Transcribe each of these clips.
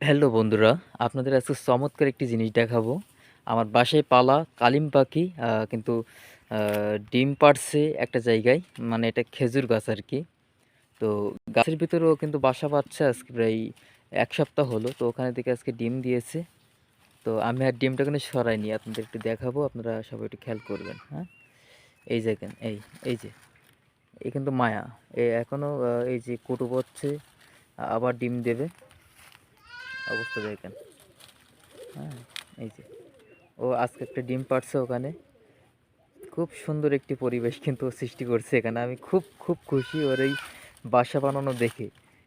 Hello বন্ধুরা, আপনাদের আজকে চমৎকার একটি জিনিস দেখাবো। আমার বাসায় পালা কালিম পাখি কিন্তু ডিম পাড়ছে একটা জায়গায়। মানে এটা খেজুর গাছ আর কি তো গাছের ভিতরেও কিন্তু বাসা বাঁধছে আজকে প্রায় এক সপ্তাহ হলো। তো ওখানে থেকে আজকে ডিম দিয়েছে। তো আমি আর ডিমটা কিন্তু সরাইনি। আপনাদের একটু দেখাবো। আপনারা সবাই একটু খেয়াল করবেন, হ্যাঁ? এই দেখেন, এই, এই যে। এ কিন্তু মায়া। এ এখনও আ এই যে কুটু পড়ছে, আবার ডিম দেবে। অবস্থা দেখেন। হ্যাঁ, এই যে। ও আজকে একটা ডিম পাড়ছে ওখানে। খুব সুন্দর একটি পরিবেশ কিন্তু সৃষ্টি করছে এখানে। আমি খুব, খুব খুশি ওর এই বাসা বানানো দেখে।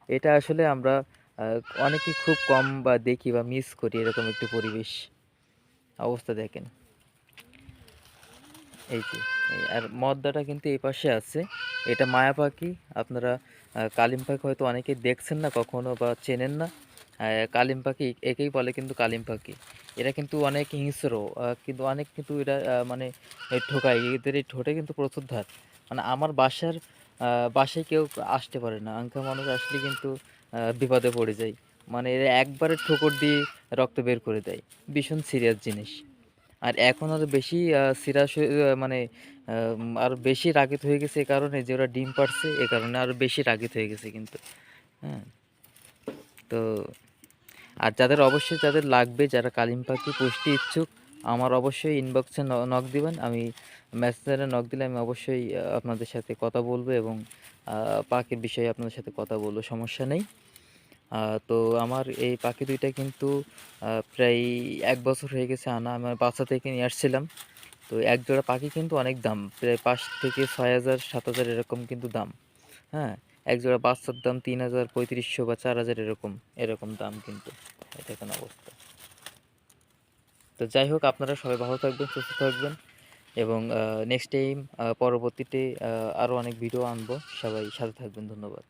এটা আসলে আমরা আ অনেকেই খুব কম বা দেখি বা মিস করি এরকম একটি পরিবেশ। অবস্থা দেখেন। এই যে, আর মদ্দাটা কিন্তু এই পাশে আছে। এটা মায়া পাখি। আপনারা কালিম পাখি হয়তো অনেকেই দেখছেন না কখনো বা চেনেন না। কালিম পাখি একেই বলে কিন্তু কালিম পাখি। এরা কিন্তু অনেক হিংস্র। কিন্তু অনেক কিন্তু এরা মানে ঠোকায়। এদের এই ঠোঁটে কিন্তু প্রচুর ধার। মানে আমার বাসার বাসায় কেউ আসতে পারে না। আঙ্কা মানুষ আসলে কিন্তু বিপদে পড়ে যায়। মানে এরা একবারে ঠোকর দিয়ে রক্ত বের করে দেয়। ভীষণ সিরিয়াস জিনিস। আর এখন আরও বেশি সিরাস মানে আ আরও বেশি রাগিত হয়ে গেছে এ কারণে যে ওরা ডিম পাড়ছে, এ কারণে আরও বেশি রাগিত হয়ে গেছে কিন্তু। হ্যাঁ? তো আর যাদের অবশ্যই যাদের লাগবে, যারা কালিম পাখি পুষতে ইচ্ছুক, আমার অবশ্যই ইনবক্সে নক দিবেন। আমি মেসেঞ্জারে নক দিলে আমি অবশ্যই আপনাদের সাথে কথা বলব এবং পাখির বিষয়ে আপনাদের সাথে কথা বলব। সমস্যা নেই। তো আমার এই পাখি দুইটা কিন্তু প্রায় এক বছর হয়ে গেছে আনা। আমার বাসা থেকে নিয়ে আসছিলাম। তো এক জোড়া পাখি কিন্তু অনেক দাম। প্রায় পাঁচ থেকে ছয় হাজার, সাত হাজার এরকম কিন্তু দাম। হ্যাঁ? এক জোড়া বাচ্চার দাম ৩,০০০, ৩৫০০ বা ৪,০০০ এরকম, এরকম দাম কিন্তু। এটা দেখেন অবস্থা। তো যাই হোক আপনারা সবাই ভালো থাকবেন, সুস্থ থাকবেন এবং নেক্সট টাইম পরবর্তীতে আরও অনেক ভিডিও আনব। সবাই সাথে থাকবেন। ধন্যবাদ।